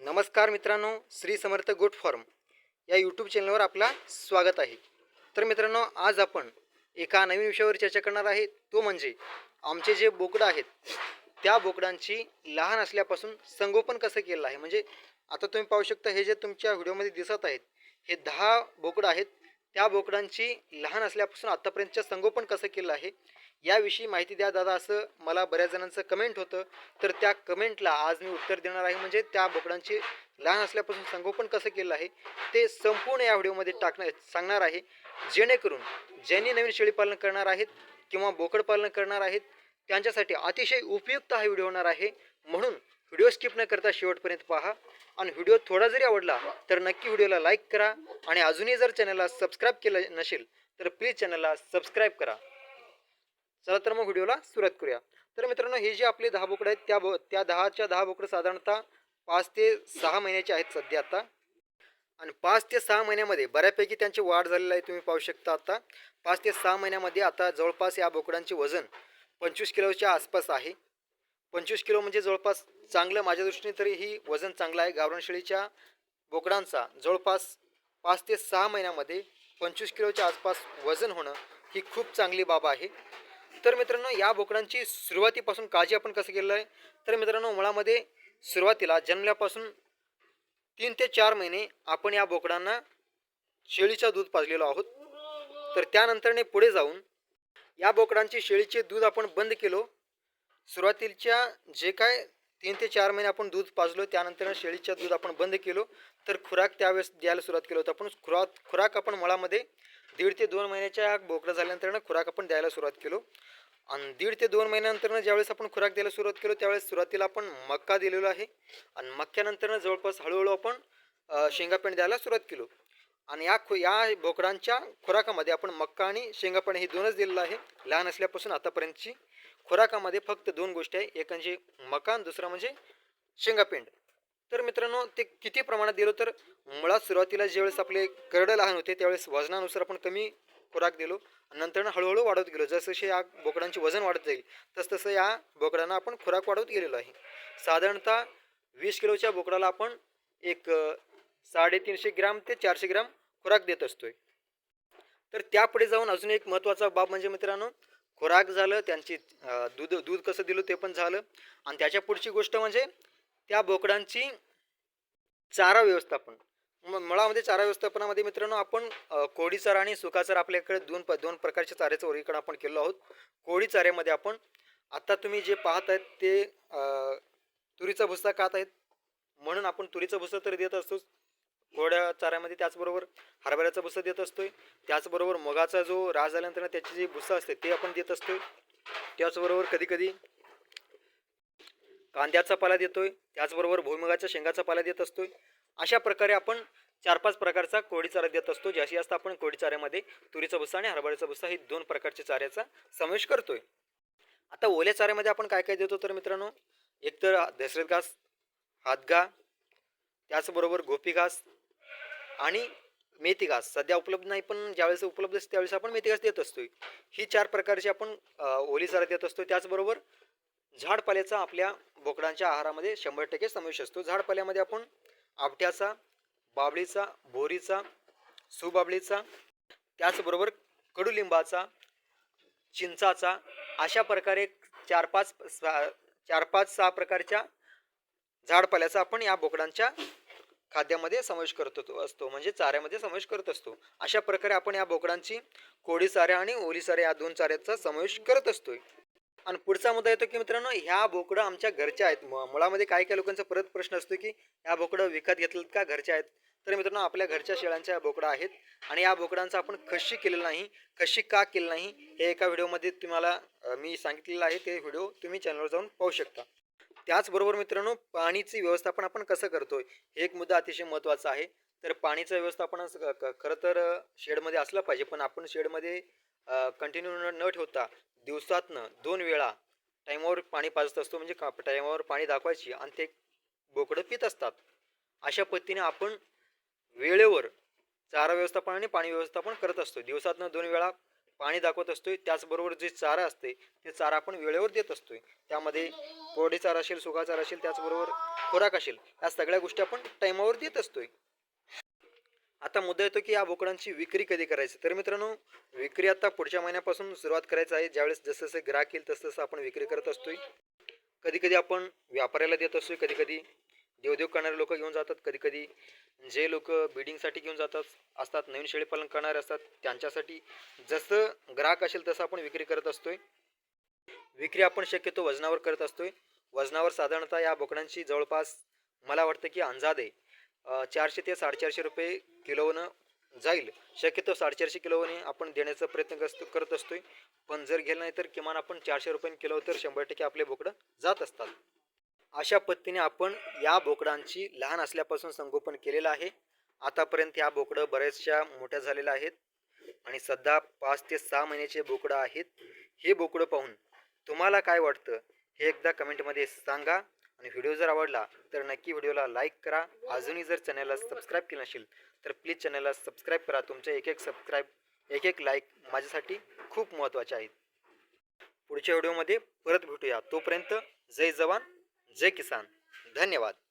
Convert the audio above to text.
नमस्कार मित्रांनो श्री समर्थ goat farm या यूट्यूब चॅनलवर आपला स्वागत आहे. तर मित्रांनो आज आपण एका नवीन विषयावर चर्चा करणार आहे. तो म्हणजे आमचे जे बोकडं आहेत त्या बोकडांची लहान असल्यापासून संगोपन कसं केलं आहे? म्हणजे आता तुम्ही पाहू शकता हे जे तुमच्या व्हिडिओमध्ये दिसत आहेत हे दहा बोकडं आहेत त्या बोकडांची लहान असल्यापासून आत्तापर्यंतचं संगोपन कसं केलं आहे याविषयी माहिती द्या दादा. असं मला बऱ्याच जणांचं कमेंट होतं. तर त्या कमेंटला आज मी उत्तर देणार आहे. म्हणजे त्या बोकडांची लहान असल्यापासून संगोपन कसं केलं आहे ते संपूर्ण या व्हिडिओमध्ये टाकणं सांगणार आहे. जेणेकरून ज्यांनी नवीन शेळीपालन करणार आहेत किंवा बोकड पालन करणार आहेत त्यांच्यासाठी अतिशय उपयुक्त हा व्हिडिओ होणार आहे. म्हणून व्हिडिओ स्किप न करता शेवटपर्यंत पहा. आणि व्हिडिओ थोडा जरी आवडला तर नक्की व्हिडिओला लाईक करा आणि अजूनही जर चॅनलला सबस्क्राईब केलं नसेल तर प्लीज चॅनलला सबस्क्राईब करा. चला तर मग व्हिडिओला सुरुवात करूया. तर मित्रांनो हे जे आपले दहा बोकडं आहेत त्या बो त्या दहाच्या दहा बोकडं साधारणतः पाच ते सहा महिन्याचे आहेत सध्या आता. आणि पाच ते सहा महिन्यामध्ये बऱ्यापैकी त्यांची वाढ झालेली आहे तुम्ही पाहू शकता आता. पाच ते सहा महिन्यामध्ये आता जवळपास या बोकडांचे वजन पंचवीस किलोच्या आसपास आहे. पंचवीस किलो म्हणजे जवळपास चांगलं माझ्या दृष्टीने तरी ही वजन चांगलं आहे. गावरान शेळीच्या बोकडांचा जवळपास पाच ते सहा महिन्यामध्ये पंचवीस किलोच्या आसपास वजन होणं ही खूप चांगली बाब आहे. तर मित्रांनो या बोकडांची सुरुवातीपासून काळजी आपण कसं केलं आहे? तर मित्रांनो मुळामध्ये सुरुवातीला जन्मल्यापासून तीन ते चार महिने आपण या बोकडांना शेळीचं दूध पाजलेलो आहोत. तर त्यानंतरने पुढे जाऊन या बोकडांची शेळीचे दूध आपण बंद केलो. सुरुवातीच्या जे काय तीन ते चार महिने आपण दूध पाजलो त्यानंतर शेळीचं दूध आपण बंद केलो. तर खुराक त्यावेळेस द्यायला सुरुवात केलं होतं. आपण खुराक खुराक आपण मळामध्ये दीड ते दोन महिन्याच्या बोकडा झाल्यानंतर खुराक आपण द्यायला सुरुवात केलो. आणि दीड ते दोन महिन्यानंतर ज्यावेळेस आपण खुराक द्यायला सुरुवात केलो त्यावेळेस सुरुवातीला आपण मक्का दिलेलो आहे. आणि मक्क्यानंतर जवळपास हळूहळू आपण शेंगापेंड द्यायला सुरुवात केलो. आणि या खु या बोकडांच्या खुराकामध्ये आपण मक्का आणि शेंगापेंड हे दोनच दिलेलं आहे. लहान असल्यापासून आतापर्यंतची खुराकामध्ये फक्त दोन गोष्टी आहे. एक म्हणजे मका आणि दुसरा म्हणजे शेंगापेंड. तर मित्रांनो ते किती प्रमाणात दिलो तर मुळात सुरुवातीला ज्यावेळेस आपले करडं लहान होते त्यावेळेस वजनानुसार आपण कमी खुराक दिलो नंतर हळूहळू वाढवत गेलो. जसजसे या बोकडांचे वजन वाढत जाईल तसतसं या बोकडांना आपण खुराक वाढवत गेलेलो आहे. साधारणतः वीस किलोच्या बोकडाला आपण एक साडेतीनशे ग्राम ते चारशे ग्राम खुराक देत असतोय. तर त्यापुढे जाऊन अजून एक महत्त्वाचा बाब म्हणजे मित्रांनो खुराक झालं त्यांची दूध दूध कसं दिलं ते पण झालं. आणि त्याच्या पुढची गोष्ट म्हणजे त्या बोकडांची चारा व्यवस्थापन. म- मुळामध्ये चारा व्यवस्थापनामध्ये मित्रांनो आपण कोळी चारा आणि सुका चारा आपल्याकडे दोन प दोन प्रकारच्या चाऱ्याचं वर्गीकरण आपण केलं आहोत. कोळी चाऱ्यामध्ये आपण आत्ता तुम्ही जे पाहत आहेत ते तुरीचा भुस्सा खात आहेत. म्हणून आपण तुरीचा भुस्सा तर देत असतोच. कोरड्या चाऱ्यामध्ये त्याचबरोबर हरभऱ्याचा भुस्सा देत असतोय. त्याचबरोबर मगाचा जो रास झाल्यानंतर त्याची जी भुस्सा असते ते आपण देत असतोय. त्याचबरोबर कधी कधी कांद्याचा पाला देतोय. त्याचबरोबर भुईमुगाच्या शेंगाचा पाला देत असतोय. अशा प्रकारे आपण चार पाच प्रकारचा कोळी चारा देत असतो. जास्तीत जास्त आपण कोळी चाऱ्यामध्ये तुरीचा भुस्सा आणि हरभऱ्याचा भुस्सा हे दोन प्रकारच्या चाऱ्याचा समावेश करतोय. आता ओल्या चाऱ्यामध्ये आपण काय काय देतो तर मित्रांनो? एकतर दशरथ घास हातगा त्याचबरोबर गोपी घास आणि मेथी घास सध्या उपलब्ध नाही पण ज्यावेळेस उपलब्ध असते त्यावेळेस आपण मेथी घास देत असतो ही चार प्रकारची आपण अ, ओली देत असतो त्याचबरोबर झाडपाल्याचा आपल्या बोकडांच्या आहारामध्ये शंभर टक्के समावेश असतो. झाडपाल्यामध्ये आपण आपट्याचा बाबळीचा बोरीचा सुबाबळीचा त्याचबरोबर कडुलिंबाचा चिंचाचा अशा प्रकारे चार पाच चार पाच सहा प्रकारच्या झाडपाल्याचा आपण या बोकडांच्या खाद्यामध्ये समावेश करत असतो. म्हणजे चाऱ्यामध्ये समावेश करत असतो. अशा प्रकारे आपण या बोकडांची कोळी चाऱ्या आणि ओली चाऱ्या या दोन चाऱ्याचा समावेश करत असतोय. आणि पुढचा मुद्दा येतो की मित्रांनो ह्या बोकडं आमच्या घरच्या आहेत. मुळामध्ये काही काही लोकांचा परत प्रश्न असतो की ह्या बोकडं विकत घेतलेत का घरच्या आहेत? तर मित्रांनो आपल्या घरच्या शेळ्यांच्या या बोकडं आहेत. आणि या बोकडांचा आपण खशी केलेलं नाही खशी का केलं नाही हे एका व्हिडिओमध्ये तुम्हाला मी सांगितलेलं आहे. ते व्हिडिओ तुम्ही चॅनलवर जाऊन पाहू शकता. त्याचबरोबर मित्रांनो पाणीची व्यवस्थापन आपण कसं करतोय? हे एक मुद्दा अतिशय महत्त्वाचा आहे. तर पाणीचं व्यवस्थापन असं खरं तर शेडमध्ये असलं पाहिजे पण आपण शेडमध्ये कंटिन्यू न ठेवता दिवसातनं दोन वेळा टाईमावर पाणी पाजत असतो म्हणजे का टाईमावर पाणी दाखवायची आणि ते बोकडं पित असतात. अशा पद्धतीने आपण वेळेवर चारा व्यवस्थापन आणि पाणी व्यवस्थापन करत असतो. दिवसातनं दोन वेळा पाणी दाखवत असतोय त्याचबरोबर जे चारा असते ते चारा आपण वेळेवर देत असतोय. त्यामध्ये कोरडी चारा असेल सुका चारा असेल त्याचबरोबर खोराक असेल या सगळ्या गोष्टी आपण टायमावर देत असतोय. आता मुद्दा येतो की या बोकडांची विक्री कधी करायची? तर मित्रांनो विक्री आता पुढच्या महिन्यापासून सुरुवात करायचं आहे. ज्यावेळेस जसं जसं ग्राहक येईल तसं तसं आपण विक्री करत असतोय. कधी कधी आपण व्यापाऱ्याला देत असतोय कधी कधी देवदेव करणारे लोक घेऊन जातात. कधी कधी जे लोक बिडिंगसाठी घेऊन जातात असतात नवीन शेळीपालन करणारे असतात त्यांच्यासाठी जसं ग्राहक असेल तसं आपण विक्री करत असतोय. विक्री आपण शक्यतो वजनावर करत असतोय. वजनावर साधारणतः या बोकडांची जवळपास मला वाटतं की अंदाजे चारशे ते साडेचारशे रुपये किलोनं जाईल. शक्यतो साडेचारशे किलोने आपण देण्याचा प्रयत्न करत करत असतोय. पण जर गेलं नाही तर किमान आपण चारशे रुपये किलो तर शंभर टक्के आपले बोकडं जात असतात. अशा पद्धतीने आपण या बोकडांची लहान असल्यापासून संगोपन केलेलं आहे. आतापर्यंत या बोकडं बऱ्याचशा मोठ्या झालेल्या आहेत आणि सध्या पाच ते सहा महिन्याचे बोकडं आहेत. हे बोकडं पाहून तुम्हाला काय वाटतं? हे एकदा कमेंटमध्ये सांगा आणि व्हिडिओ जर आवडला तर नक्की व्हिडिओला लाईक करा. अजूनही जर चॅनलला सबस्क्राईब केलं नसेल तर प्लीज चॅनलला सबस्क्राईब करा. तुमच्या एक एक सबस्क्राईब एक एक लाईक माझ्यासाठी खूप महत्त्वाचे आहेत. पुढच्या व्हिडिओमध्ये परत भेटूया. तोपर्यंत जय जवान. जय किसान. धन्यवाद.